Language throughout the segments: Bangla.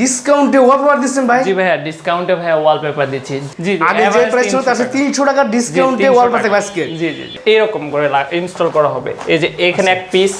ডিসকাউন্টে ওয়ালপেপার দিচ্ছেন ভাই? জি ভাইয়া ডিসকাউন্টে ভাইয়া ওয়ালপেপার দিচ্ছি। জি আগে যে প্রাইস ছিল তার 300 তিনশো টাকা। ডিসকাউন্টে 300 ওয়ালপেপার থাকবে আজকে। জি জি জি। এরকম করে ইনস্টল করা হবে। এই যে এখানে এক পিস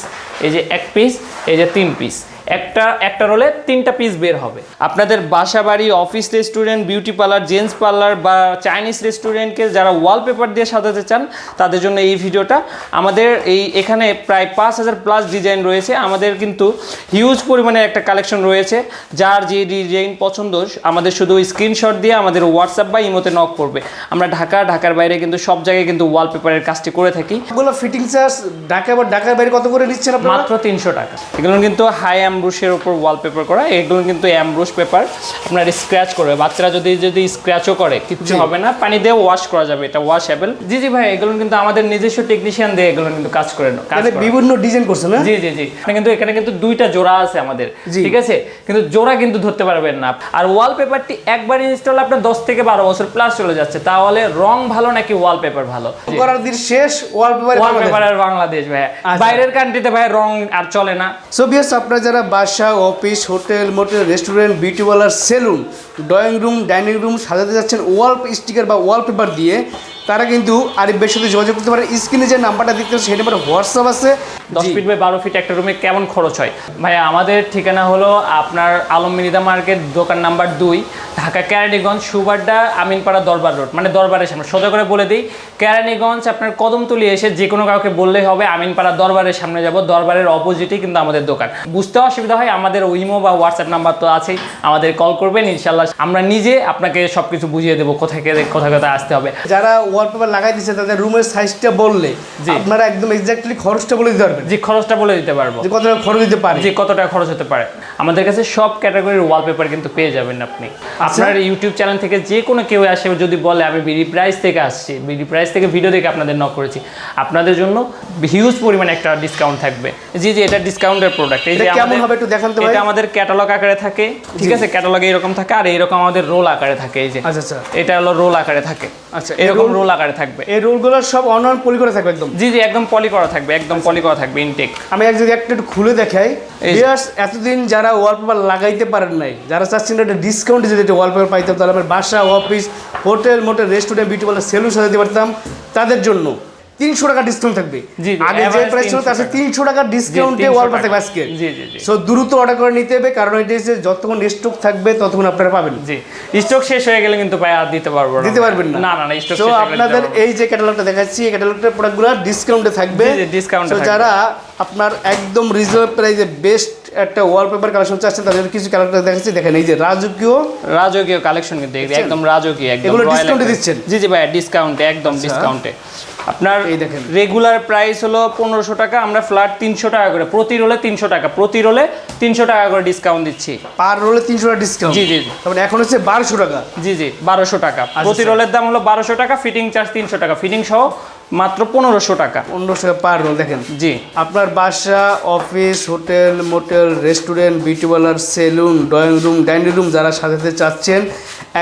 এই যে এক পিস এই যে তিন পিস একটা একটা রোলে তিনটা পিস বের হবে। আপনাদের বাসা বাড়ি office restaurant beauty parlour gents parlour বা চাইনিজ রেস্টুরেন্টকে যারা ওয়ালপেপার দিয়ে সাজাতে চান তাদের জন্য এই ভিডিওটা। আমাদের এই এখানে প্রায় পাঁচ হাজার প্লাস ডিজাইন রয়েছে। আমাদের কিন্তু হিউজ পরিমাণে একটা কালেকশন রয়েছে। যার যে ডিজাইন পছন্দ আমাদের শুধু স্ক্রিনশট দিয়ে আমাদের হোয়াটসঅ্যাপ বা ইমোতে নক করবে। আমরা ঢাকা ঢাকার বাইরে কিন্তু সব জায়গায় কিন্তু ওয়ালপেপারের কাজটি করে থাকি। এগুলো ফিটিং চার্জ ঢাকা বা ঢাকার বাইরে কত করে নিচ্ছেন মাত্র তিনশো টাকা। এগুলো কিন্তু হাই অ্যামব্রুশের উপর ওয়ালপেপার করা এগুলো কিন্তু অ্যামব্রুশ পেপার আপনার স্ক্র্যাচ করবে বাচ্চারা যদি যদি স্ক্র্যাচও করে কিচ্ছু জি। হবে না পানি দিয়ে ওয়াশ করা যাবে এটা ওয়াশেবল জি জি ভাই এগুলো কিন্তু আমাদের নিজস্ব টেকনিশিয়ান দিয়ে এগুলো কিন্তু কাজ করে মানে বিভিন্ন ডিজাইন করছেন না? জি জি জি। কিন্তু এখানে কিন্তু দুইটা জোড়া আছে আমাদের ঠিক আছে? কিন্তু জোড়া কিন্তু ধরতে পারবেন না। আর ওয়ালপেপারটি একবার ইনস্টল আপনার দশ থেকে বারো বছর প্লাস চলে যাচ্ছে তাহলে রং ভালো নাকি ওয়ালপেপার ভালো? করার দিন শেষ ওয়ালপেপার ওয়ালপেপার আর বাংলাদেশ ভাই আচ্ছা। বাইরের কান্ট্রিতে ভাই রং আর চলে না। সো বিয়ার্স আপনারা যারা বাসা, office, hotel, motel, restaurant, beauty parlour, salon, drawing room, dining room সাজাতে যাচ্ছেন ওয়াল স্টিকার বা ওয়ালপেপার দিয়ে। তারা কিন্তু আরিফের সাথে যোগাযোগ করতে পারে। স্ক্রিনে যে নাম্বারটা দেখতে পাচ্ছেন সেই নাম্বারে হোয়াটসঅ্যাপ আছে। দশ ফিট বাই বারো ফিট একটা রুমে কেমন খরচ হয়? ভাইয়া আমাদের ঠিকানা হলো আপনার আলম মিনিদা মার্কেট দোকান নাম্বার দুই ঢাকা কেরানীগঞ্জ সুবাড্ডা আমিনপাড়া দরবার রোড। মানে দরবারের সামনে। সোজা করে বলে দিই কেরানীগঞ্জ আপনার কদমতলি এসে যে কোনো কাউকে বললেই হবে আমিনপাড়া দরবারের সামনে যাব দরবারের অপোজিটই কিন্তু আমাদের দোকান। বুঝতে অসুবিধা হয় আমাদের উইমো বা হোয়াটসঅ্যাপ নাম্বার তো আছেই আমাদের কল করবেন ইনশাল্লাহ আমরা নিজে আপনাকে সব কিছু বুঝিয়ে দেবো কোথায় কোথায় কোথায় আসতে হবে। যারা ওয়ালপেপার লাগাই দিচ্ছে তাদের রুমের সাইজটা বললে। আপনারা একদম এক্স্যাক্টলি খরচটা বলে দিতে পারবেন। যে খরচটা বলে দিতে পারব। যে কত টাকা খরচ দিতে পারে। যে কত টাকা খরচ হতে পারে। আমাদের কাছে সব ক্যাটাগরির ওয়ালপেপার কিন্তু পেয়ে যাবেন আপনি। আপনার ইউটিউব চ্যানেল থেকে যে কোনো কেউ আসে যদি বলে আমি বিডি প্রাইস থেকে আসছি বিডি প্রাইস থেকে ভিডিও দেখে আপনাদের নক করেছি। আপনাদের জন্য হিউজ পরিমাণে একটা ডিসকাউন্ট থাকবে। জি জি এটা ডিসকাউন্টের প্রোডাক্ট এই যে কেমন হবে একটু দেখান তো ভাই। এটা আমাদের ক্যাটালগ আকারে থাকে ঠিক আছে? ক্যাটালগ এরকম থাকে আর এইরকম আমাদের রোল আকারে থাকে এই যে। আচ্ছা আচ্ছা। এটা হলো রোল আকারে থাকে। আচ্ছা, এরকম রোল আকারে থাকবে। এই রোলগুলো সব অন পলি করে থাকবে একদম? জি জি একদম পলি করা থাকবে একদম পলি করা থাকবে ইনটেক আমি এক যদি একটা একটু খুলে দেখাই এই- এতদিন যারা ওয়ালপেপার লাগাইতে পারেন নাই যারা চাচ্ছেন একটা ডিসকাউন্ট যদি একটা ওয়ালপেপার পাইতাম তাহলে আমার বাসা office hotel motel restaurant beauty parlour salon সাজাতে পারতাম তাদের জন্য। তিনশো টাকা ডিসকাউন্ট থাকবে। আগে যে প্রাইস ছিল তার তিনশো টাকা। ডিসকাউন্টে 300 ওয়ালপেপার টাকা। থাকবে আজকে। সো দ্রুত অর্ডার করে নিতে হবে কারণ এটা হচ্ছে যতক্ষণ স্টক থাকবে ততক্ষণ আপনারা পাবেন। জি স্টক শেষ হয়ে গেলে কিন্তু ভাই আর দিতে পারব না দিতে পারবেন না। না না স্টক আপনাদের এই যে ক্যাটালগটা দেখাচ্ছি এই ক্যাটালগটার প্রোডাক্টগুলো ডিসকাউন্টে থাকবে। থাকবে। যারা আপনার একদম রিজনেবল প্রাইসে বেস্ট একটা ওয়ালপেপার কালেকশন চাচ্ছেন তাদের কিছু ক্যাটালগটা দেখাচ্ছি দেখেন এই যে রাজকীয় রাজকীয় কালেকশন কিন্তু একদম রাজকীয় একদম এগুলো একটা- দিচ্ছেন? জি জি ভাই ডিসকাউন্টে একদম ডিসকাউন্টে আপনার এই দেখেন। রেগুলার প্রাইস হলো পনেরোশো টাকা আমরা ফ্ল্যাট তিনশো টাকা করে প্রতি রোলে তিনশো টাকা প্রতি রোলে তিনশো টাকা করে ডিসকাউন্ট দিচ্ছি। পার রোলে তিনশো টাকা ডিসকাউন্ট জি, জি, জি। তারপরে এখন হচ্ছে বারোশো টাকা? জি জি বারোশো টাকা। প্রতি রোলের দাম হলো বারোশো টাকা ফিটিং চার্জ তিনশো টাকা। ফিটিং সহ মাত্র পনেরোশো টাকা। পনেরোশো টাকা পার রোল দেখেন। জি। আপনার বাসা office hotel motel restaurant beauty parlour salon drawing room dining room যারা সাজাতে চাচ্ছেন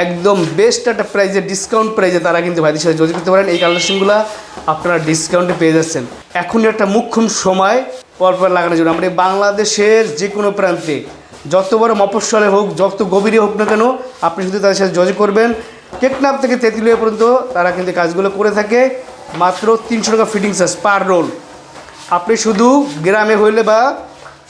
একদম বেস্ট একটা প্রাইজে ডিসকাউন্ট প্রাইজে তারা কিন্তু ভাইদের সাথে যোগাযোগ করতে পারেন। এই কালেকশনগুলো আপনারা ডিসকাউন্টে পেয়ে যাচ্ছেন। এখনই একটা মুখ্যম সময় পরপর লাগানোর জন্য। আমরা বাংলাদেশের যে কোনো প্রান্তে যত বড় মফস্বলে হোক যত গভীরে হোক না কেন আপনি শুধু তাদের সাথে যোগাযোগ করবেন। টেকনাফ থেকে তেঁতুলিয়া পর্যন্ত তারা কিন্তু কাজগুলো করে থাকে। মাত্র তিনশো টাকা ফিটিংস চার্জ পার রোল আপনি শুধু গ্রামে হইলে বা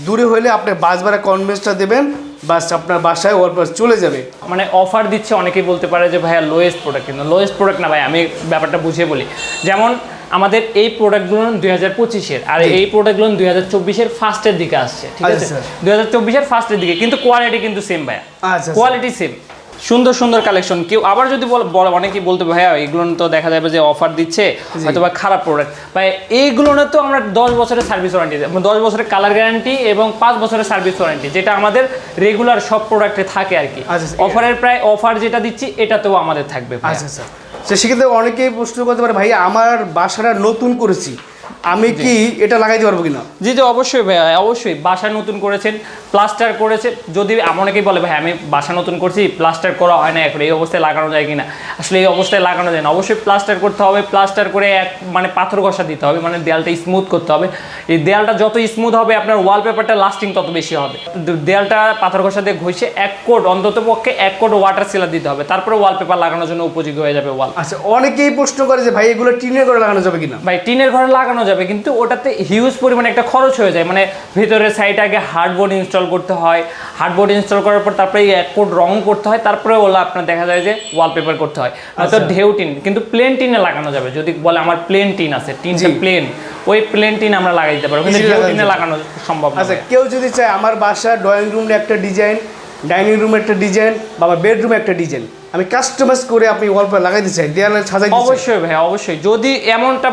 দূরে হইলে আপনি বাস ভাড়া কনভেন্সটা দেবেন বাস আপনার বাসায় ওর পাশ চলে যাবে। মানে অফার দিচ্ছে অনেকেই বলতে পারে যে ভাইয়া লোয়েস্ট প্রোডাক্ট কিন্তু লোয়েস্ট প্রোডাক্ট না ভাই আমি ব্যাপারটা বুঝিয়ে বলি। যেমন আমাদের এই প্রোডাক্টগুলো দুই হাজার পঁচিশের আর এই প্রোডাক্টগুলো দুই হাজার চব্বিশের ফার্স্টের দিকে আসছে ঠিক আচ্ছা, আছে? দুই হাজার চব্বিশের ফার্স্টের দিকে কিন্তু কোয়ালিটি কিন্তু সেম ভাইয়া। আচ্ছা কোয়ালিটি সেম সুন্দর সুন্দর কালেকশন কেউ আবার যদি বল অনেকেই বলতে ভাইয়া এগুলো তো দেখা যাবে যে অফার দিচ্ছে হয়তো বা খারাপ প্রোডাক্ট ভাই এইগুলো না তো আমরা দশ বছরের সার্ভিস ওয়ারেন্টি দশ বছরের কালার গ্যারান্টি এবং পাঁচ বছরের সার্ভিস ওয়ারেন্টি যেটা আমাদের রেগুলার সব প্রোডাক্টে থাকে আর কি। আচ্ছা, অফারের প্রায় অফার যেটা দিচ্ছি এটাতেও আমাদের থাকবে আচ্ছা আচ্ছা। সেক্ষেত্রে অনেকেই প্রশ্ন করতে পারে ভাই আমার বাসাটা নতুন করেছি। আমি কি এটা লাগাইতে পারব কিনা? জি জি অবশ্যই ভাইয়া অবশ্যই। বাসা নতুন করেছেন প্লাস্টার করেছে। যদি অনেকেই বলে ভাই আমি বাসা নতুন করছি প্লাস্টার করা হয় না এখন এই অবস্থায় লাগানো যায় কিনা? আসলে এই অবস্থায় লাগানো যায় না। অবশ্যই প্লাস্টার করতে হবে প্লাস্টার করে এক মানে পাথর ঘষা দিতে হবে মানে দেয়ালটা স্মুথ করতে হবে। এই দেয়ালটা যত স্মুথ হবে আপনার ওয়ালপেপারটা লাস্টিং তত বেশি হবে। দেয়ালটা পাথর ঘষা দিয়ে ঘষে এক কোট অন্তত পক্ষে এক কোট ওয়াটার সিলার দিতে হবে। তারপরে ওয়ালপেপার লাগানোর জন্য উপযোগী হয়ে যাবে ওয়াল আচ্ছা অনেকেই প্রশ্ন করে যে ভাই এগুলো টিনের ঘরে লাগানো যাবে কিনা? ভাই টিনের ঘরে লাগানো যাবে কিন্তু ওটাতে হিউজ পরিমাণে একটা খরচ হয়ে যায়। মানে ভিতরের সাইডে আগে হার্ডবোর্ড ইনস্টল করতে হয় হার্ডবোর্ড ইনস্টল করার পর তারপরে এক কোট রং করতে হয় তারপরে ওগুলো আপনার দেখা যায় যে ওয়ালপেপার করতে হয়। হয়তো ঢেউ টিন কিন্তু প্লেন টিনে লাগানো যাবে। যদি বলে আমার প্লেন টিন আছে টিনটা। প্লেন ওই প্লেন টিন আমরা লাগাই দিতে পারব কিন্তু ঢেউ লাগানো টিনে লাগানো সম্ভব না আচ্ছা কেউ যদি চায় আমার বাসা ড্রয়িং রুমে একটা ডিজাইন ডাইনিং রুমে একটা ডিজাইন বা আমার বেডরুমে একটা ডিজাইন আমি কাস্টমাইজ করে আপনি ওয়ালপেপার লাগাইতে চাই দেয়ালে সাজাই দিতে অবশ্যই ভাই অবশ্যই। যদি এমনটা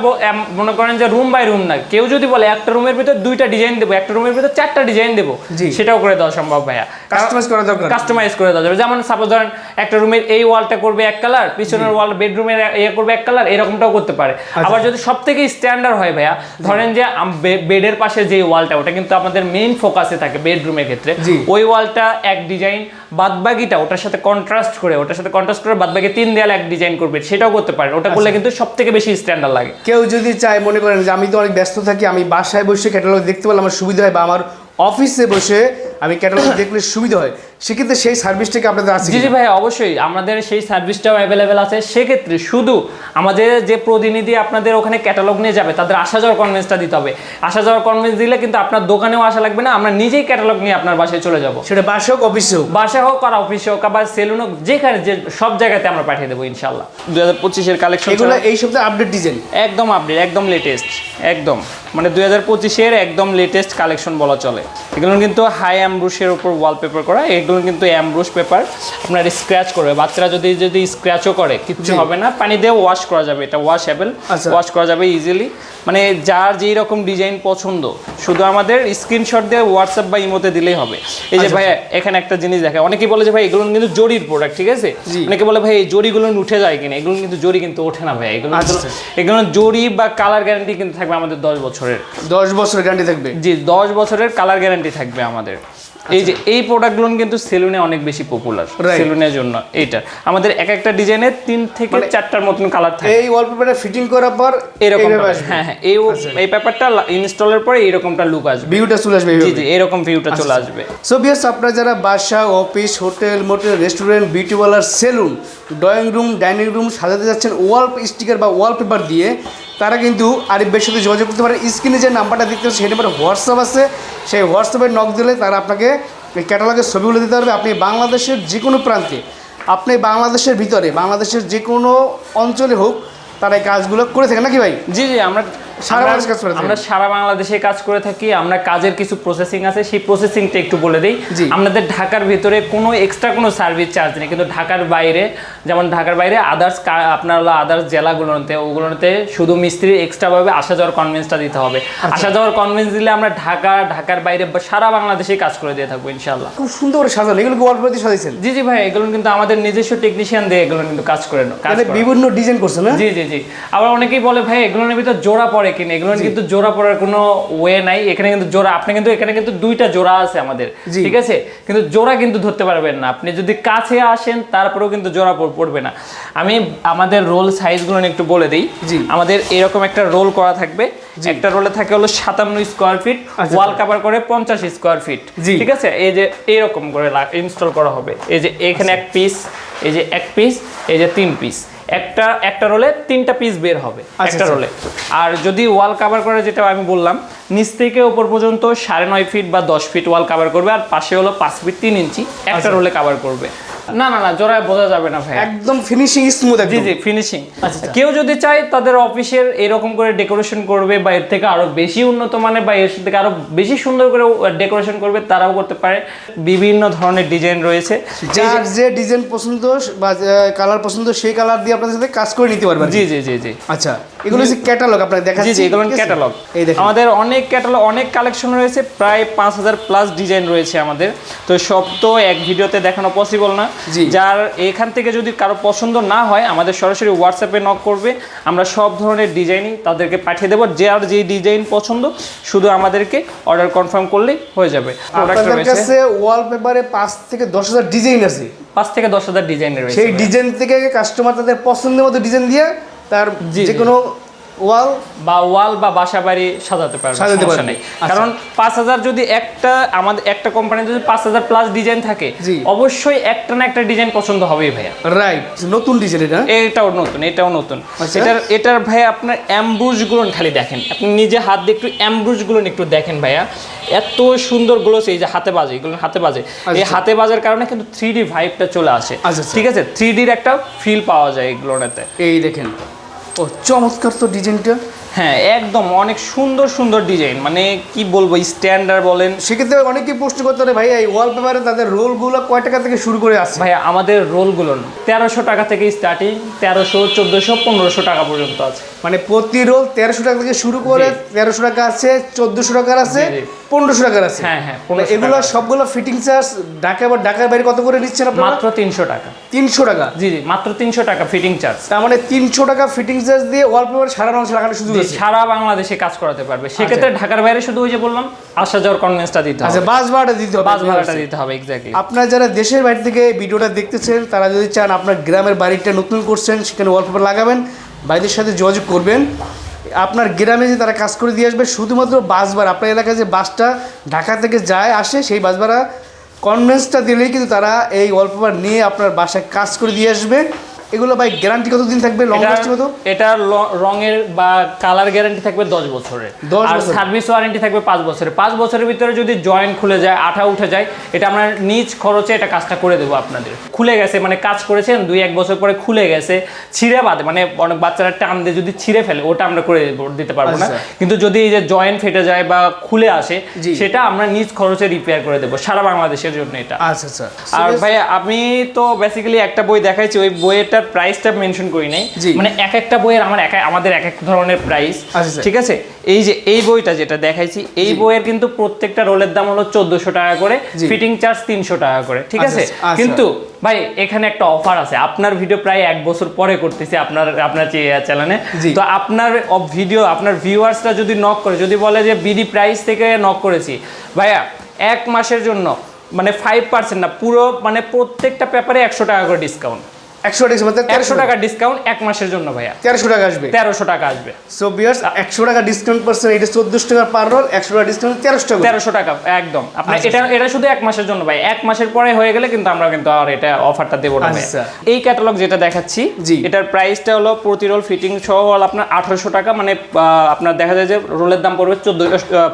মনে করেন যে রুম বাই রুম না কেউ যদি বলে একটা রুমের ভিতর দুইটা ডিজাইন দেবো একটা রুমের ভিতর চারটা ডিজাইন দেবো। সেটাও করে দেওয়া সম্ভব ভাইয়া। কাস্টমাইজ করা দরকার কাস্টমাইজ করে দেওয়া যাবে। যেমন সাপোজ ধরেন একটা রুমের এই ওয়ালটা করবে এক কালার পিছনের ওয়াল বেডরুমের ইয়ে করবে এক কালার এরকমটাও করতে পারে। আচ্ছা। আবার যদি সব থেকে স্ট্যান্ডার্ড হয় ভাইয়া ধরেন যে বেডের পাশে যে ওয়ালটা ওটা কিন্তু আমাদের মেইন ফোকাসে থাকে বেডরুমের ক্ষেত্রে। ওই ওয়ালটা এক ডিজাইন বাদবাকিটা ওটার সাথে কন্ট্রাস্ট করে ওটার সাথে কন্ট্রাস্ট করে বাদবাকি তিন দেয়াল এক ডিজাইন করবে সেটাও করতে পারেন। ওটা আচ্ছা। করলে কিন্তু সব থেকে বেশি স্ট্যান্ডার্ড লাগে। কেউ যদি চায় মনে করেন যে আমি তো অনেক ব্যস্ত থাকি আমি বাসায় বসে ক্যাটালগ দেখতে পারলে আমার সুবিধা হয় বা আমার অফিসে বসে আমি ক্যাটালগ দেখলে সুবিধা হয়। সেক্ষেত্রে সেই সার্ভিসটাকে আপনাদের আছে জি জি ভাই অবশ্যই। আমাদের সেই সার্ভিসটাও অ্যাভেলেবেল আছে। সেক্ষেত্রে শুধু আমাদের যে প্রতিনিধি আপনাদের ওখানে ক্যাটালগ নিয়ে যাবে তাদের আসা যাওয়ার কনভেন্সটা দিতে হবে। আসা যাওয়ার কনভেন্স দিলে কিন্তু আপনার দোকানেও আসা লাগবে না আমরা নিজেই ক্যাটালগ নিয়ে আপনার বাসায় চলে যাব। সেটা বাসা হোক অফিসে হোক। বাসা হোক আর অফিসে হোক আবার সেলুন হোক যেখানে যে সব জায়গাতে আমরা পাঠিয়ে দেবো ইনশাল্লাহ দু হাজার পঁচিশের কালেকশন এগুলো এই সপ্তাহে আপডেট ডিজাইন একদম আপডেট একদম লেটেস্ট একদম। মানে দুই হাজার পঁচিশের একদম লেটেস্ট কালেকশন বলা চলে। এগুলো কিন্তু হাই অ্যামব্রুশের উপর ওয়ালপেপার করা এগুলো কিন্তু অ্যামব্রুশ পেপার আপনার স্ক্র্যাচ করবে। বাচ্চারা যদি যদি স্ক্র্যাচও করে কিচ্ছু হবে না। পানি দিয়ে ওয়াশ করা যাবে। এটা ওয়াশেবল আচ্ছা। ওয়াশ করা যাবে ইজিলি মানে যার যেই রকম ডিজাইন পছন্দ শুধু আমাদের স্ক্রিনশট দিয়ে হোয়াটসঅ্যাপ বা ইমোতে দিলেই হবে। এই যে আচ্ছা, ভাই এখানে একটা জিনিস দেখে অনেকেই বলে যে ভাই এগুলো কিন্তু জরির প্রোডাক্ট ঠিক আছে? অনেকে বলে ভাই এই জরিগুলো উঠে যায় কিনা? এগুলো কিন্তু জরি কিন্তু ওঠে না ভাই এগুলো আচ্ছা, এগুলো জরি বা কালার গ্যারান্টি কিন্তু থাকবে আমাদের দশ বছরের। দশ বছর গ্যারান্টি থাকবে? জি দশ বছরের কালার গ্যারান্টি থাকবে আমাদের। এই যে এই প্রোডাক্টগুলো কিন্তু সেলুনে অনেক বেশি পপুলার সেলুনের জন্য এইটা। আমাদের এক একটা ডিজাইনের তিন থেকে মানে চারটার মতন কালার থাকে। এই ওয়ালপেপারটা ফিটিং করার পর এরকম হ্যাঁ হ্যাঁ এই আচ্ছা। এই ব্যাপারটা ইনস্টলের পরে এরকমটা লুক আসবে। ভিউটা চলে আসবে জি। জি এরকম ভিউটা চলে আচ্ছা। আসবে। সো বিয়ার্স আপনারা যারা বাসা office hotel motel restaurant beauty parlour salon drawing room, dining room সাজাতে যাচ্ছেন ওয়াল স্টিকার বা ওয়ালপেপার দিয়ে। তারা কিন্তু আরিফের সাথে যোগাযোগ করতে পারে। স্ক্রিনে যে নাম্বারটা দেখতে পাচ্ছেন, সেই নাম্বারে হোয়াটসঅ্যাপ আছে। সেই হোয়াটসঅ্যাপে নক দিলে তারা আপনাকে এই ক্যাটালগের ছবিগুলো দিতে পারবে। আপনি বাংলাদেশের যে কোনো প্রান্তে, আপনি বাংলাদেশের ভিতরে, বাংলাদেশের যে কোনো অঞ্চলে হোক, তারা এই কাজগুলো করে থাকেন। নাকি ভাই? জি জি, আমরা সারা আমরা- সারা বাংলাদেশে কাজ করে থাকি আমরা কাজের কিছু প্রসেসিং আছে সেই প্রসেসিংটা একটু বলে দিই। আমাদের ঢাকার ভিতরে কোনো এক্সট্রা কোনো সার্ভিস চার্জ নেই কিন্তু ঢাকার বাইরে যেমন ঢাকার বাইরে আদার্স আপনার হলো আদার্স জেলাগুলোতে ওগুলোতে শুধু মিস্ত্রি এক্সট্রাভাবে আসা যাওয়ার কনভেন্সটা দিতে হবে। আচ্ছা। আসা যাওয়ার কনভেন্স দিলে আমরা ঢাকা ঢাকার বাইরে বা সারা বাংলাদেশে কাজ করে দিয়ে থাকব ইনশাল্লাহ খুব সুন্দর সাজানো এগুলো সাজাইছেন? জি জি ভাই এগুলো কিন্তু আমাদের নিজস্ব টেকনিশিয়ান দিয়ে এগুলো কিন্তু কাজ করে মানে বিভিন্ন ডিজাইন করছেন না জি জি জি। আবার অনেকেই বলে ভাই এগুলোর ভিতর জোড়া পড়ে কিনা এগুলোর কিন্তু জোড়া পড়ার কোনো ওয়ে নাই। এখানে কিন্তু জোড়া আপনি কিন্তু এখানে কিন্তু দুইটা জোড়া আছে আমাদের ঠিক আছে? কিন্তু জোড়া কিন্তু ধরতে পারবেন না। আপনি যদি কাছে আসেন তারপরেও কিন্তু জোড়া পড়বে না। আমি আমাদের রোল সাইজগুলো একটু বলে দিই। আমাদের এরকম একটা রোল করা থাকবে। একটা রোলে থাকে হলো সাতান্ন স্কোয়ার ফিট আচ্ছা। ওয়াল কাভার করে পঞ্চাশ স্কোয়ার ফিট ঠিক আছে? এই যে এরকম করে ইনস্টল করা হবে। এই যে এখানে এক পিস এই যে এক পিস এই যে তিন পিস একটা একটা রোলে তিনটা পিস বের হবে আচ্ছা, একটা আচ্ছা। রোলে আর যদি ওয়াল কাভার করে যেটা আমি বললাম নিচ থেকে ওপর পর্যন্ত সাড়ে নয় ফিট বা দশ ফিট ওয়াল কাভার করবে আর পাশে হলো পাঁচ ফিট তিন ইঞ্চি একটা আচ্ছা। রোলে কাভার করবে না না না জোড়ায় বোঝা যাবে না ভাই একদম ফিনিশিং স্মুথ জি একদম। জি ফিনিশিং আচ্ছা, আচ্ছা। কেউ যদি চায় তাদের অফিসের এরকম করে ডেকোরেশন করবে বা এর থেকে আরও বেশি উন্নত মানে বা এর থেকে আরও বেশি সুন্দর করে ডেকোরেশন করবে তারাও করতে পারে। বিভিন্ন ধরনের ডিজাইন রয়েছে। যার যে ডিজাইন পছন্দ বা কালার পছন্দ সেই কালার দিয়ে আপনাদের সাথে কাজ করে নিতে পারবেন জি জি জি জি। আচ্ছা এগুলো হচ্ছে ক্যাটালগ আপনার দেখা জি জি এগুলো ক্যাটালগ এই দেখেন। আমাদের অনেক ক্যাটালগ অনেক কালেকশন রয়েছে প্রায় পাঁচ হাজার প্লাস ডিজাইন রয়েছে আমাদের। তো সব তো এক ভিডিওতে দেখানো পসিবল না। যার এখান থেকে যদি কারও পছন্দ না হয় আমাদের সরাসরি হোয়াটসঅ্যাপে নক করবে। আমরা সব ধরনের ডিজাইনই তাদেরকে পাঠিয়ে দেবো। যার যেই ডিজাইন পছন্দ শুধু আমাদেরকে অর্ডার কনফার্ম করলেই হয়ে যাবে। প্রোডাক্ট আপনাদের কাছে ওয়ালপেপারে পাঁচ থেকে দশ হাজার ডিজাইন আছে। পাঁচ থেকে দশ হাজার ডিজাইনের রয়েছে সেই ডিজাইন থেকে কাস্টমার তাদের পছন্দের মতো ডিজাইন দিয়ে তার যে কোনো ওয়াল বা ওয়াল বা বাসা বাড়ি সাজাতে পারবে সাজাতে সমস্যা পারবে। নেই। আচ্ছা। কারণ পাঁচ হাজার যদি একটা আমাদের একটা কোম্পানি যদি পাঁচ হাজার প্লাস ডিজাইন থাকে অবশ্যই একটা না একটা ডিজাইন পছন্দ হবেই ভাইয়া। রাইট নতুন ডিজাইন এটা? এটাও নতুন এটাও নতুন। আচ্ছা। এটার এটার ভাইয়া আপনার অ্যাম্বুজগুলো খালি দেখেন। আপনি নিজে হাত দিয়ে একটু অ্যাম্বুজগুলো একটু দেখেন ভাইয়া। এত সুন্দর গ্লোস এই যে হাতে বাজে এগুলো হাতে বাজে। এই আচ্ছা। হাতে বাজার কারণে কিন্তু থ্রি ডি ভাইবটা চলে আসে। ঠিক আছে? থ্রি ডির একটা ফিল পাওয়া যায় এগুলোতে এই দেখেন ও চমৎকার তো ডিজাইনটা হ্যাঁ একদম অনেক সুন্দর সুন্দর ডিজাইন মানে কি বলব স্ট্যান্ডার্ড বলেন। সেক্ষেত্রে অনেকেই প্রশ্ন করতে পারে ভাই এই ওয়ালপেপারে তাদের রোলগুলো কয় টাকা থেকে শুরু করে আসছে? ভাইয়া আমাদের রোলগুলো তেরোশো টাকা থেকে স্টার্টিং তেরোশো চোদ্দোশো পনেরোশো টাকা পর্যন্ত আছে। মানে প্রতি রোল তেরোশো টাকা থেকে শুরু করে তেরোশো টাকা আছে চোদ্দোশো টাকার আছে। পনেরোশো টাকার আছে। হ্যাঁ, হ্যাঁ, 1500 এগুলো সবগুলো ফিটিং চার্জ ঢাকা বা ঢাকার বাইরে কত করে নিচ্ছেন আপনারা? মাত্র তিনশো টাকা। তিনশো টাকা? জি জি মাত্র তিনশো টাকা ফিটিং চার্জ তার মানে তিনশো টাকা ফিটিং চার্জ দিয়ে ওয়ালপেপার সারা মানুষ লাগানো সুযোগ সারা বাংলাদেশে কাজ করাতে পারবে। সেক্ষেত্রে ঢাকার বাইরে শুধু ওই যে বললাম আসা যাওয়ার কনভেন্সটা দিতে আচ্ছা হবে। বাস ভাড়াটা দিতে হবে বাস ভাড়াটা দিতে হবে এক্স্যাক্টলি আপনারা যারা দেশের বাইরে থেকে ভিডিওটা দেখতেছেন তারা যদি চান আপনার গ্রামের বাড়িটা নতুন করছেন সেখানে ওয়ালপেপার লাগাবেন ভাইদের সাথে যোগাযোগ করবেন। আপনার গ্রামে যে তারা কাজ করে দিয়ে আসবে শুধুমাত্র বাস ভাড়া আপনার এলাকায় যে বাসটা ঢাকা থেকে যায় আসে সেই বাস ভাড়া কনভেন্সটা দিলেই কিন্তু তারা এই ওয়ালপেপার নিয়ে আপনার বাসায় কাজ করে দিয়ে আসবে। এগুলো ভাই গ্যারান্টি কতদিন থাকবে? লং লাস্টিং মতো এটা রঙের বা কালার গ্যারান্টি থাকবে দশ বছরের। 10 আর। সার্ভিস ওয়ারেন্টি থাকবে পাঁচ বছরের। পাঁচ বছরের ভিতরে যদি জয়েন্ট খুলে যায় আঠা উঠে যায় এটা আমরা নিজ খরচে এটা কাজটা করে দেবো আপনাদের। খুলে গেছে মানে কাজ করেছেন দুই এক বছর পরে খুলে গেছে ছিঁড়ে বাদে মানে অনেক বাচ্চারা টান দিয়ে যদি ছিঁড়ে ফেলে ওটা আমরা করে দেব- দিতে পারব না। আচ্ছা। কিন্তু যদি এই যে জয়েন্ট ফেটে যায় বা খুলে আসে। সেটা আমরা নিজ খরচে রিপেয়ার করে দেবো সারা বাংলাদেশের জন্য এটা। আচ্ছা আচ্ছা। আর ভাই আমি তো বেসিক্যালি একটা বই দেখাইছি ওই বইয়েরটার প্রাইসটা মেনশন করি নাই। মানে এক একটা বইয়ের আমার এক আমাদের এক এক ধরনের প্রাইস আচ্ছা, আচ্ছা। ঠিক আছে? এই যে এই বইটা যেটা দেখাইছি এই বইয়ের কিন্তু প্রত্যেকটা রোলের দাম হলো চোদ্দশো টাকা করে ফিটিং চার্জ তিনশো টাকা করে ঠিক আচ্ছা, আছে। কিন্তু ভাই এখানে একটা অফার আছে। আপনার ভিডিও প্রায় এক বছর পরে করতেছি আপনার আপনার চ্যানেলে। তো আপনার ভিডিও আপনার ভিউয়ার্সরা যদি নক করে যদি বলে যে বিডি প্রাইস থেকে নক করেছি। ভাইয়া এক মাসের জন্য মানে ফাইভ পার্সেন্ট না পুরো মানে প্রত্যেকটা পেপারে একশো টাকা করে ডিসকাউন্ট একশো টাকা তেরোশো টাকা ডিসকাউন্ট এক মাসের জন্য ভাইয়া। তেরোশো টাকা আসবে। তেরোশো টাকা আসবে। সো বিয়ার্স একশো টাকা ডিসকাউন্ট পার্সেন্ট এটা চোদ্দশো টাকা পার রোল একশো টাকা ডিসকাউন্ট তেরোশো টাকা। তেরোশো টাকা একদম। আপনার আচ্ছা, এটা এটা শুধু এক মাসের জন্য ভাই এক মাসের পরে হয়ে গেলে কিন্তু আমরা কিন্তু আর এটা অফারটা দেবো না আচ্ছা। এই ক্যাটালগ যেটা দেখাচ্ছি জি। এটার প্রাইসটা হলো প্রতি রোল ফিটিং সহ হলো আপনার আঠারোশো টাকা মানে আপনার দেখা যায় যে রোলের দাম পড়বে চোদ্দ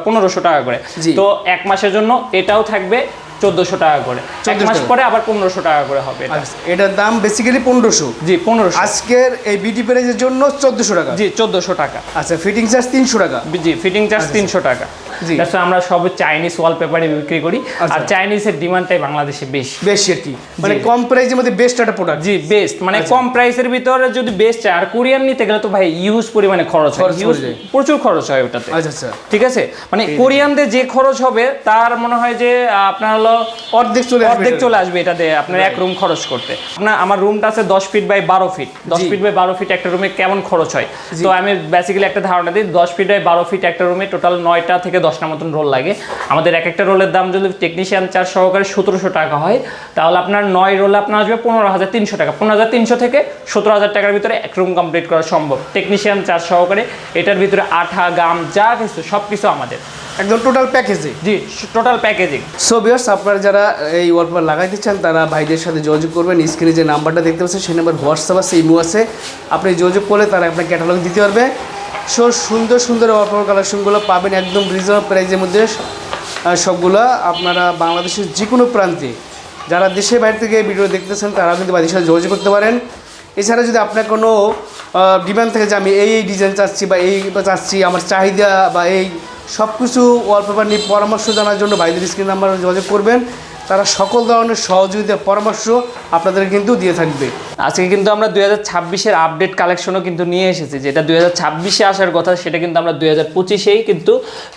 পনেরোশো টাকা করে। তো এক মাসের জন্য এটাও থাকবে চোদ্দশো টাকা করে। এক মাস পরে আবার পনেরোশো টাকা করে হবে এটা। আচ্ছা, এটার দাম বেসিক্যালি পনেরোশো। জি পনেরোশো। আজকের এই বিটি প্রাইজের জন্য চোদ্দশো টাকা। জি চোদ্দশো টাকা। আচ্ছা ফিটিং চার্জ তিনশো টাকা। জি ফিটিং চার্জ তিনশো টাকা। জি। That's আমরা সব চাইনিজ ওয়ালপেপারে বিক্রি করি। আর আচ্ছা। চাইনিজের ডিমান্ডটাই বাংলাদেশে বেশি। বেশি আর কি মানে কম মধ্যে বেস্ট একটা প্রোডাক্ট জি বেস্ট মানে কম প্রাইসের ভিতরে যদি বেস্ট চাই আর কোরিয়ান নিতে গেলে তো ভাই ইউজ পরিমাণে খরচ হয়। যায়। প্রচুর খরচ হয় ওটাতে। আচ্ছা আচ্ছা। ঠিক আছে? মানে কোরিয়ানদের যে খরচ হবে তার মনে হয় যে আপনার হলো অর্ধেক চলে অর্ধেক চলে আসবে এটা দিয়ে আপনার এক রুম খরচ করতে। আপনার আমার রুমটা আছে দশ ফিট বাই বারো ফিট দশ ফিট বাই বারো ফিট একটা রুমে কেমন খরচ হয়? তো আমি বেসিক্যালি একটা ধারণা দিই দশ ফিট বাই বারো ফিট একটা রুমে টোটাল নয়টা থেকে দশটা মতন রোল লাগে। আমাদের এক একটা রোলের দাম যদি টেকনিশিয়ান চার্জ সহকারে সতেরোশো টাকা হয় তাহলে আপনার নয় রোলে আপনার আসবে পনেরো হাজার তিনশো টাকা। পনেরো হাজার তিনশো থেকে সতেরো হাজার টাকার ভিতরে এক রুম কমপ্লিট করা সম্ভব। টেকনিশিয়ান চার্জ সহকারে এটার ভিতরে আঠা গাম যা কিছু সব কিছু আমাদের। একদম টোটাল প্যাকেজে জি টোটাল প্যাকেজিং সো বিয়ার্স আপনারা যারা এই ওয়ালপেপার লাগাইতে চান তারা ভাইদের সাথে যোগাযোগ করবেন। স্ক্রিনে যে নাম্বারটা দেখতে পাচ্ছেন সেই নাম্বার হোয়াটসঅ্যাপ আছে ইমো আছে। আপনি যোগাযোগ করলে তারা আপনার ক্যাটালগ দিতে পারবে। সো সুন্দর সুন্দর ওয়ালপেপার কালেকশনগুলো পাবেন একদম রিজনেবল প্রাইসের মধ্যে। সবগুলো আপনারা বাংলাদেশের যে কোনো প্রান্তে যারা দেশের বাইরে থেকে ভিডিও দেখতেছেন তারা কিন্তু ভাইদের সাথে যোগাযোগ করতে পারেন। এছাড়া যদি আপনার কোনো ডিমান্ড থাকে যে আমি এই এই ডিজাইন চাচ্ছি বা এই চাচ্ছি আমার চাহিদা বা এই সব কিছু ওয়ালপেপার নিয়ে পরামর্শ জানার জন্য ভাইদের স্ক্রিন নাম্বার যোগাযোগ করবেন। তারা সকল ধরনের সহযোগিতা পরামর্শ আপনাদের কিন্তু দিয়ে থাকবে। আজকে কিন্তু আমরা দুই হাজার ছাব্বিশের আপডেট কালেকশনও কিন্তু নিয়ে এসেছি, যেটা দুই হাজার ছাব্বিশে আসার কথা, সেটা কিন্তু আমরা দুই হাজার পঁচিশেই কিন্তু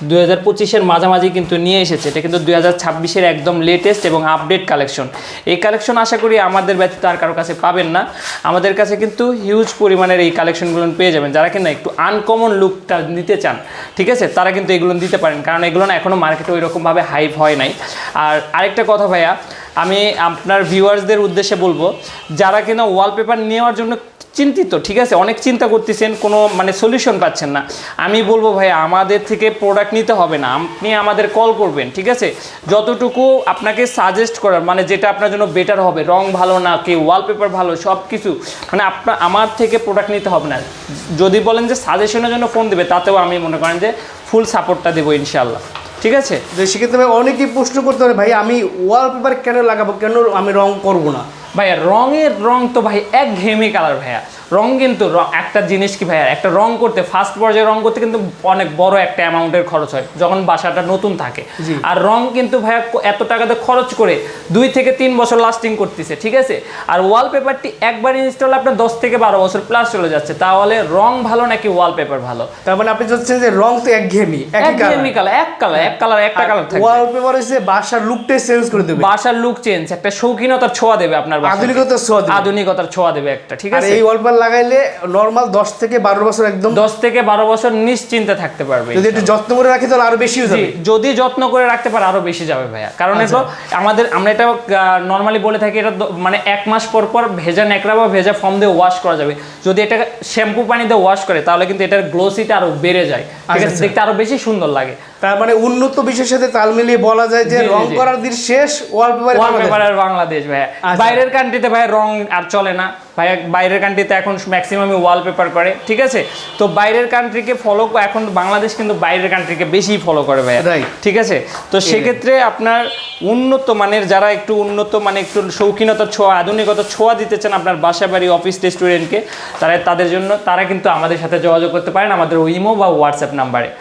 দুই হাজার পঁচিশের মাঝামাঝি কিন্তু নিয়ে এসেছে। এটা কিন্তু দুই হাজার ছাব্বিশের একদম লেটেস্ট এবং আপডেট কালেকশন এই কালেকশন আশা করি আমাদের ব্যতীত আর কারও কাছে পাবেন না। আমাদের কাছে কিন্তু হিউজ পরিমাণের এই কালেকশনগুলো পেয়ে যাবেন। যারা কিনা একটু আনকমন লুকটা নিতে চান, ঠিক আছে? তারা কিন্তু এগুলো দিতে পারেন। কারণ এগুলো না এখনও মার্কেটে ওই রকমভাবে হাইপ হয় নাই। আর আরেকটা কথা ভাইয়া, আমি আপনার ভিউয়ার্সদের উদ্দেশ্যে বলব, যারা কিনা ওয়ালপেপার নেওয়ার জন্য চিন্তিত, ঠিক আছে? অনেক চিন্তা করতেছেন, কোনো মানে সলিউশন পাচ্ছেন না। আমি বলব ভাই আমাদের থেকে প্রোডাক্ট নিতে হবে না। আপনি আমাদের কল করবেন, ঠিক আছে? যতটুকু আপনাকে সাজেস্ট করার মানে যেটা আপনার জন্য বেটার হবে, রং ভালো না, কি ওয়ালপেপার ভালো সব কিছু মানে আপনার আমার থেকে প্রোডাক্ট নিতে হবে না। যদি বলেন যে সাজেশনের জন্য ফোন দেবে, তাতেও আমি মনে করেন যে ফুল সাপোর্টটা দেবো ইনশাল্লাহ ঠিক আছে? যে সেক্ষেত্রে ভাই অনেকেই প্রশ্ন করতে পারে ভাই আমি ওয়ালপেপার কেন লাগাবো? কেন আমি রং করব না? ভাইয়া রঙের রং তো ভাই এক ঘেমে কালার ভাইয়া। রং কিন্তু একটা জিনিস কি ভাইয়া একটা রং করতে ফার্স্ট পর্যায়ে রং করতে কিন্তু অনেক বড় একটা অ্যামাউন্টের খরচ হয় যখন বাসাটা নতুন থাকে। আর রং কিন্তু ভাইয়া এত টাকাতে খরচ করে দুই থেকে তিন বছর লাস্টিং করতেছে ঠিক আছে? আর ওয়ালপেপারটি একবার ইনস্টল আপনার দশ থেকে বারো বছর প্লাস চলে যাচ্ছে তাহলে রং ভালো নাকি ওয়ালপেপার ভালো? তার মানে আপনি চাচ্ছেন যে রং তো একঘেয়েমি একই এক ঘেমি কালার এক কালার এক কালার একটা কালার থাকবে। ওয়ালপেপার হচ্ছে বাসার লুকটাই চেঞ্জ করে দেবে। বাসার লুক চেঞ্জ একটা শৌখিনতার ছোঁয়া দেবে আপনার। আধুনিকতার ছোঁয়া দেবে। আধুনিকতার ছোঁয়া দেবে একটা ঠিক আর আছে? এই ওয়ালপেপার লাগাইলে নর্মাল দশ থেকে বারো বছর একদম দশ থেকে বারো বছর নিশ্চিন্তে থাকতে পারবে যদি একটু যত্ন করে রাখি তাহলে আরও যাবে। যদি যত্ন করে রাখতে পারে আরও বেশি যাবে ভাইয়া। কারণ আচ্ছা। এটা আমাদের আমরা এটা নর্মালি বলে থাকি এটা মানে এক মাস পর পর ভেজা ন্যাকড়া বা ভেজা ফর্ম দিয়ে ওয়াশ করা যাবে। যদি এটা শ্যাম্পু পানি দিয়ে ওয়াশ করে তাহলে কিন্তু এটার গ্লোসিটা আরও বেড়ে যায়। ঠিক আচ্ছা, আছে আচ্ছা। দেখতে আরও বেশি সুন্দর লাগে। তার মানে উন্নত বিশ্বের সাথে তাল মিলিয়ে বলা যায় যে রং করার দিন শেষ ওয়ালপেপার বাংলাদেশ ভাইয়া। আচ্ছা। বাইরের কান্ট্রিতে ভাই রং আর চলে না। ভাইয়া বাইরের কান্ট্রিতে এখন ম্যাক্সিমামই ওয়ালপেপার করে ঠিক আছে? তো বাইরের কান্ট্রিকে ফলো এখন বাংলাদেশ কিন্তু বাইরের কান্ট্রিকে বেশি ফলো করে ভাইয়া. ঠিক আছে? তো সেক্ষেত্রে আপনার উন্নত মানের যারা একটু উন্নত মানে একটু শৌখিনতার ছোঁয়া আধুনিকতার ছোঁয়া দিতে চান আপনার বাসা বাড়ি অফিস রেস্টুরেন্টকে তারা তাদের জন্য তারা কিন্তু আমাদের সাথে যোগাযোগ করতে পারেন আমাদের ইমো বা হোয়াটসঅ্যাপ নাম্বারে